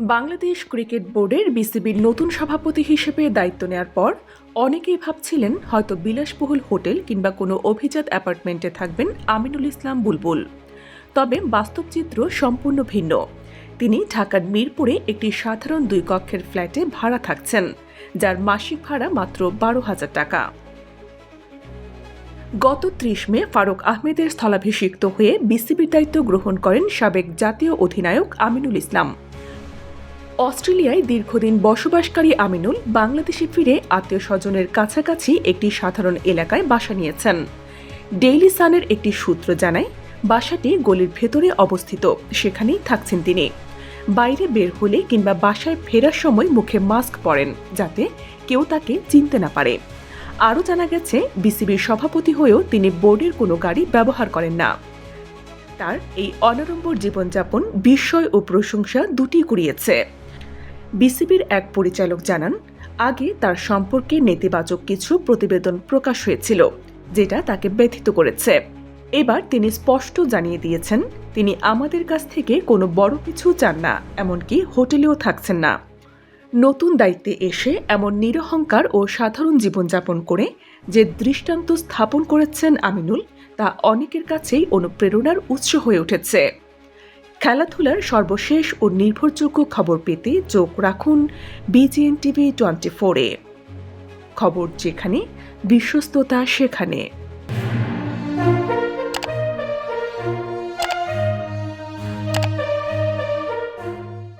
Bangladesh cricket বোর্ডের বিসিবির নতুন সভাপতি হিসেবে দায়িত্ব নেওয়ার পর অনেকেই ভাবছিলেন হয়তো বিলাসবহুল হোটেল কিংবা কোনো অভিজাত অ্যাপার্টমেন্টে থাকবেন আমিনুল ইসলাম বুলবুল। তবে বাস্তব চিত্র সম্পূর্ণ ভিন্ন। তিনি ঢাকার মিরপুরে একটি সাধারণ দুই কক্ষের ফ্ল্যাটে ভাড়া থাকছেন, যার মাসিক ভাড়া মাত্র বারো হাজার টাকা। গত ত্রিশ মে ফারুক আহমেদের স্থলাভিষিক্ত হয়ে বিসিবির দায়িত্ব গ্রহণ করেন সাবেক জাতীয় অধিনায়ক আমিনুল ইসলাম। অস্ট্রেলিয়ায় দীর্ঘদিন বসবাসকারী আমিনুল বাংলাদেশে ফিরে আত্মীয় স্বজনের কাছাকাছি একটি সাধারণ এলাকায় বাসা নিয়েছেন। ডেইলি সানের একটি সূত্র জানায়, বাসাটি গলির ভেতরে অবস্থিত, সেখানেই থাকছেন তিনি। বাইরে বের হলে কিংবা বাসায় ফেরার সময় মুখে মাস্ক পরেন, যাতে কেউ তাকে চিনতে না পারে। আরও জানা গেছে, বিসিবির সভাপতি হয়েও তিনি বোর্ডের কোনো গাড়ি ব্যবহার করেন না। তার এই অনাড়ম্বর জীবনযাপন, বিস্ময় ও প্রশংসা দুটি কুড়িয়েছে। বিসিবির এক পরিচালক জানান, আগে তার সম্পর্কে নেতিবাচক কিছু প্রতিবেদন প্রকাশ হয়েছিল, যেটা তাকে ব্যথিত করেছে। এবার তিনি স্পষ্ট জানিয়ে দিয়েছেন, তিনি আমাদের কাছ থেকে কোনো বড় কিছু চান না, এমনকি হোটেলেও থাকছেন না। নতুন দায়িত্বে এসে এমন নিরহংকার ও সাধারণ জীবনযাপন করে যে দৃষ্টান্ত স্থাপন করেছেন আমিনুল, তা অনেকের কাছেই অনুপ্রেরণার উৎস হয়ে উঠেছে। খেলাধুলার সর্বশেষ ও নির্ভরযোগ্য খবর পেতে চোখ রাখুন বিজিএন টিভি টোয়েন্টি ফোরে খবর যেখানে, বিশ্বস্ততা সেখানে।